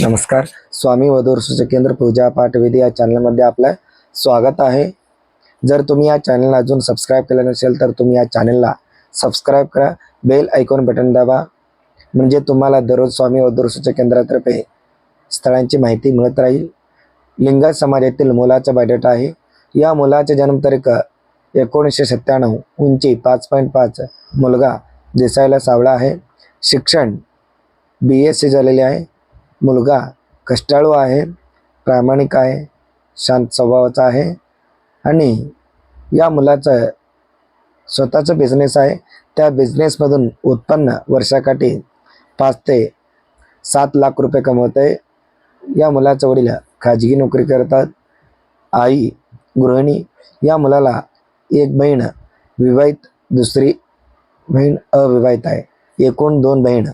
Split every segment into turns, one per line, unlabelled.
नमस्कार स्वामी वधूवर केंद्र पूजा पाठ विधी या चॅनलमध्ये आपलं स्वागत आहे. जर तुम्ही या चॅनलला अजून सबस्क्राईब केलं नसेल तर तुम्ही या चॅनलला सबस्क्राईब करा. बेल ऐकून बटन दाबा. म्हणजे तुम्हाला दररोज स्वामी वधूवर केंद्रातर्फे स्थळांची माहिती मिळत राहील. लिंगायत समाजातील मुलाचा बायोडेटा आहे. या मुलाचा जन्मतारीख एकोणीसशे सत्त्याण्णव उंची पाच पॉईंट पाच मुलगा दिसायला सावळा आहे. शिक्षण बी एस सी झालेले आहे. मुलगा कष्टाळू आहे प्रामाणिक आहे शांत स्वभावाचा आहे आणि या मुलाचं स्वतःचं बिझनेस आहे. त्या बिझनेसमधून उत्पन्न वर्षाकाठी पाच ते सात लाख रुपये कमवते. या मुलाचं वडील खाजगी नोकरी करतात. आई गृहिणी या मुलाला एक बहीण विवाहित दुसरी बहीण अविवाहित आहे. एकूण दोन बहीण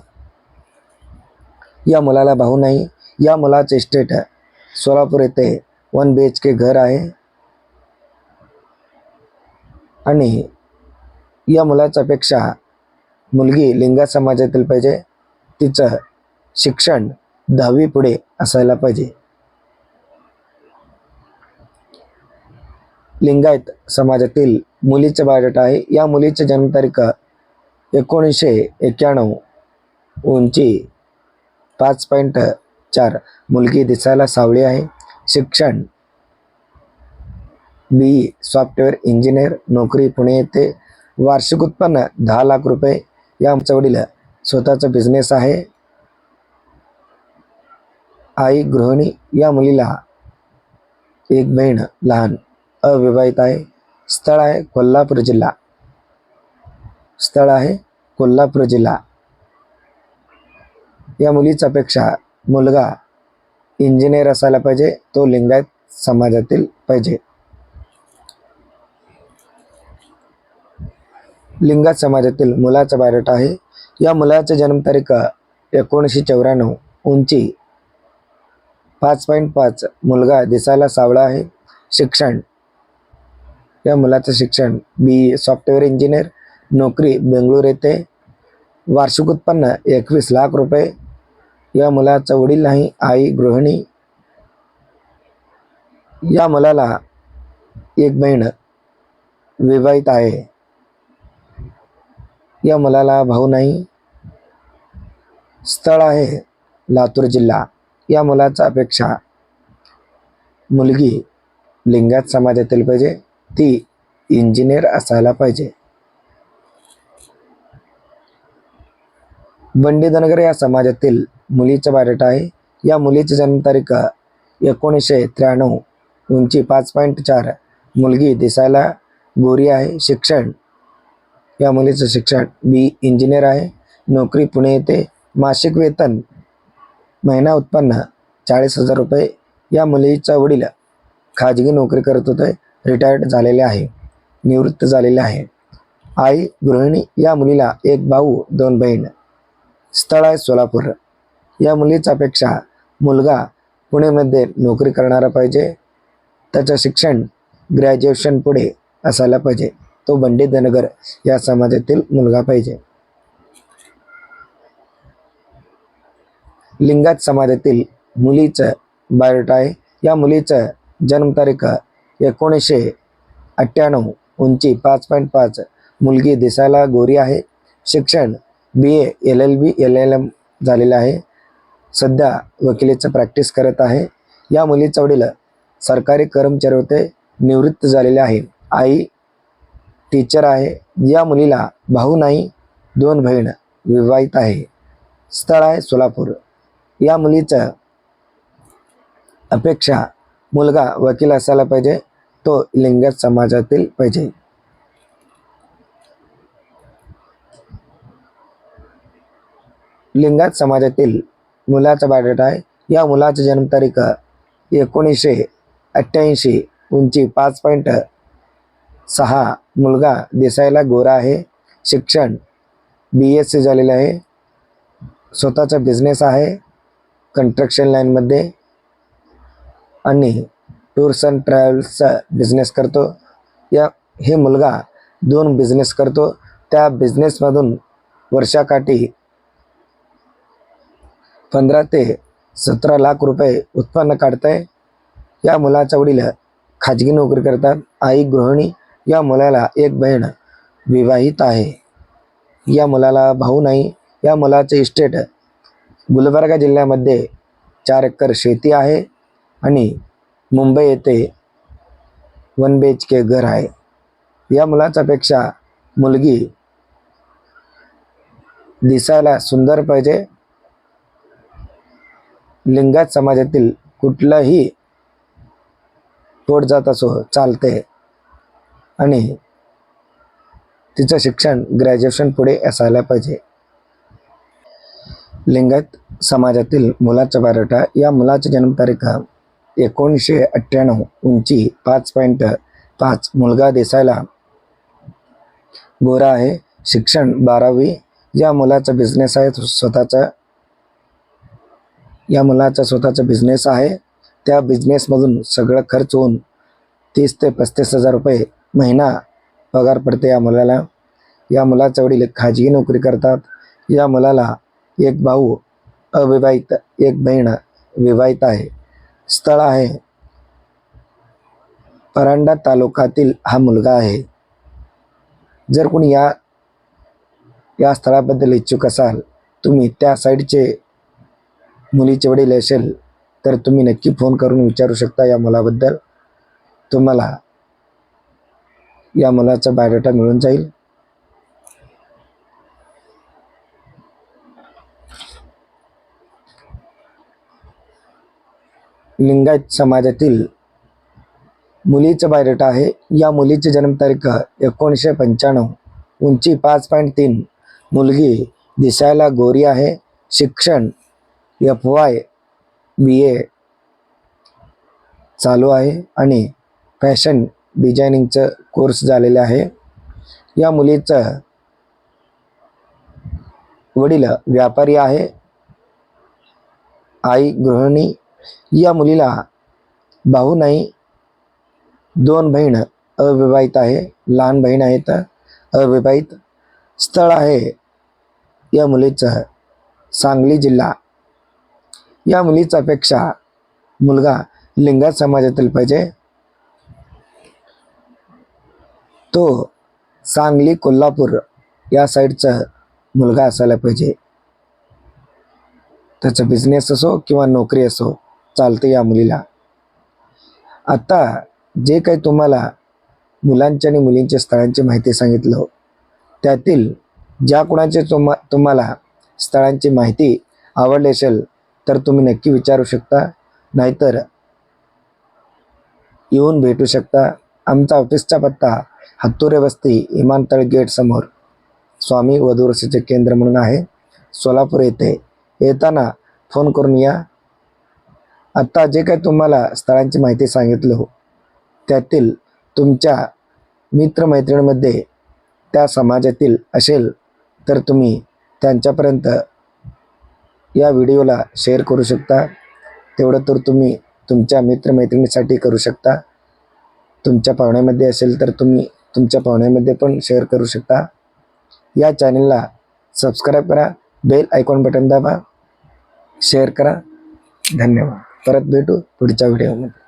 या मुलाला भाऊ नाही. या मुलाचे इस्टेट सोलापूर येथे वन बी एच के घर आहे. आणि या मुलाच्या पेक्षा मुलगी लिंगा समाजातील पाहिजे. तिचं शिक्षण दहावी पुढे असायला पाहिजे. लिंगायत समाजातील मुलीचं बायोडेटा आहे. या मुलीची जन्मतारीख एकोणीसशे एक्क्याण्णव उंची पाच पॉईंट चार. मुलगी दिसायला सावळी आहे. शिक्षण. बी. Software engineer. नोकरी पुणे येथे वार्षिक उत्पन्न दहा लाख रुपये. या आमच्या वडील स्वतःचा बिझनेस आहे. आई गृहिणी या मुलीला एक बहीण लहान अविवाहित आहे. स्थळ आहे कोल्हापूर जिल्हा. स्थळ आहे कोल्हापूर जिल्हा. या मुलीच्यापेक्षा मुलगा इंजिनियर असायला पाहिजे तो लिंगायत समाजातील पाहिजे. लिंगायत समाजातील मुलाचा बायोडेटा आहे. या मुलाचा जन्मतारीख एकोणीसशे चौऱ्याण्णव उंची पाच पॉईंट पाच मुलगा दिसायला सावळा आहे. शिक्षण या मुलाचं शिक्षण बी सॉफ्टवेअर इंजिनियर नोकरी बेंगळूर येथे वार्षिक उत्पन्न एकवीस लाख रुपये या मुलाचा वडील नाही आई गृहिणी. या मुलाला एक बहीण विवाहित आहे. या मुलाला भाऊ नाही. स्थळ आहे लातूर जिल्हा. या मुलाचा अपेक्षा मुलगी लिंगात समाजातील पाहिजे ती इंजिनियर असायला पाहिजे. बंडी धनगर या समाजातील मुलीचा बायोडेटा आहे. या मुलीची जन्मतारीख एकोणीसशे त्र्याण्णव उंची पाच पॉईंट चार. मुलगी दिसायला गोरी आहे. शिक्षण या मुलीचं शिक्षण बी इंजिनियर आहे. नोकरी पुणे येथे मासिक वेतन महिना उत्पन्न चाळीस हजार रुपये. या मुलीचा वडील खाजगी नोकरी करत होते. रिटायर्ड झालेले आहे. निवृत्त झालेले आहे. आई गृहिणी या मुलीला एक भाऊ दोन बहीण. स्थळ आहे सोलापूर. या मुलीच्या अपेक्षा मुलगा पुणेमध्ये नोकरी करणारा पाहिजे. त्याचं शिक्षण ग्रॅज्युएशन पुढे असायला पाहिजे. तो बंडी धनगर या समाजातील मुलगा पाहिजे. लिंगात समाजातील मुलीचं बायोटा आहे. या मुलीचं जन्मतारीख एकोणीसशे अठ्ठ्याण्णव उंची पाच पॉईंट पाच मुलगी दिसायला गोरी आहे. शिक्षण B A L L B L L M झालेलं आहे. सध्या वकिलीचं प्रॅक्टिस करत आहे. या मुलीचा वडील सरकारी कर्मचारी होते निवृत्त झालेले आहे. आई टीचर आहे. या मुलीला भाऊ नाही दोन बहीण विवाहित आहे. स्थळ आहे सोलापूर. या मुलीचं अपेक्षा मुलगा वकील असायला पाहिजे तो लिंगत समाजातील पाहिजे. लिंगात समाजातील मुलाचा बायोडेटा आहे. या मुलाची जन्मतारीख एकोणीसशे अठ्ठ्याऐंशी उंची पाच पॉईंट सहा मुलगा दिसायला गोरा आहे. शिक्षण बी एस सी झालेलं आहे. स्वतःचा बिझनेस आहे. कन्स्ट्रक्शन लाईनमध्ये आणि टूर्स अँड ट्रॅव्हल्सचा बिझनेस करतो. या हे मुलगा दोन बिझनेस करतो. त्या बिझनेसमधून वर्षाकाठी पंधरा ते सतरा लाख रुपये उत्पन्न काढताय. या मुलाचा वडील खाजगी नोकरी करतात. आई गृहिणी या मुलाला एक बहीण विवाहित आहे. या मुलाला भाऊ नाही. या मुलाचे इस्टेट गुलबर्गा जिल्ह्यामध्ये चार एकर शेती आहे आणि मुंबई येथे वन बी एच के घर आहे. या मुलाचापेक्षा मुलगी दिसायला सुंदर पाहिजे. लिंगात समाजातील कुठलाही तोड जात असो चालते. आणि तिचं शिक्षण ग्रॅज्युएशन पुढे असायला पाहिजे. लिंगायत समाजातील मुलाचा बारोटा या मुलाची जन्मतारीख एकोणीसशे अठ्ठ्याण्णव उंची पाच पॉईंट पाच मुलगा दिसायला गोरा आहे. शिक्षण बारावी या मुलाचा बिझनेस आहे. स्वतःचा या मुलाचा स्वतःचा बिझनेस आहे. त्या बिझनेसमधून सगळं खर्च होऊन तीस ते पस्तीस हजार रुपये महिना पगार पडते या मुलाला. या मुलाच्या वडील खाजगी नोकरी करतात. या मुलाला एक भाऊ अविवाहित एक बहीण विवाहित आहे. स्थळ आहे. परांडा तालुक्यातील हा मुलगा आहे. जर कोणी या या स्थळाबद्दल इच्छुक असाल तुम्ही त्या साईडचे मुलीचे वडील असेल तर तुम्ही नक्की फोन करून विचारू शकता या मुलाबद्दल. तुम्हाला या मुलाचा बायोडाटा मिळून जाईल. लिंगायत समाजातील मुलीचं बायोडाटा आहे. या मुलीची जन्मतारीख एकोणीसशे पंच्याण्णव. उंची पाच पॉईंट तीन. मुलगी दिसायला गोरी आहे. शिक्षण एफ वाय बी ए चालू आहे आणि फॅशन डिझायनिंगचं कोर्स झालेलं आहे. या मुलीचं वडील व्यापारी आहे. आई गृहिणी. या मुलीला भाऊ नाही दोन बहीण अविवाहित आहे. लहान बहीण आहेत अविवाहित स्थळ आहे. या मुलीचं सांगली जिल्हा या मुलीचा पेक्षा मुलगा लिंगात समाजातील पाहिजे. तो सांगली कोल्हापूर या साईडचा मुलगा असायला पाहिजे. त्याचा बिझनेस असो किंवा नोकरी असो चालते या मुलीला. आता जे काही तुम्हाला मुलांच्या आणि मुलींच्या स्थळांची माहिती सांगितलं त्यातील ज्या कोणाचे तुम्हा तुम्हाला स्थळांची माहिती आवडली असेल तर तुम्ही नक्की विचारू शकता. नाहीतर येऊन भेटू शकता. आमचा ऑफिसचा पत्ता हत्तुरे वस्ती इमानतळ गेटसमोर स्वामी वधूरसीचे केंद्र म्हणून आहे. सोलापूर येथे येताना फोन करून या. आत्ता जे काही तुम्हाला स्थळांची माहिती सांगितलं हो त्यातील तुमच्या मित्रमैत्रिणीमध्ये त्या समाजातील असेल तर तुम्ही त्यांच्यापर्यंत या व्हिडिओला शेअर करू शकता. तेवढं तर तुम्ही तुमच्या मित्रमैत्रिणीसाठी करू शकता. तुमच्या पाहुण्यामध्ये असेल तर तुम्ही तुमच्या पाहुण्यामध्ये पण शेअर करू शकता. या चॅनलला सबस्क्राईब करा बेल आयकॉन बटन दाबा शेअर करा. धन्यवाद. परत भेटू पुढच्या व्हिडिओमध्ये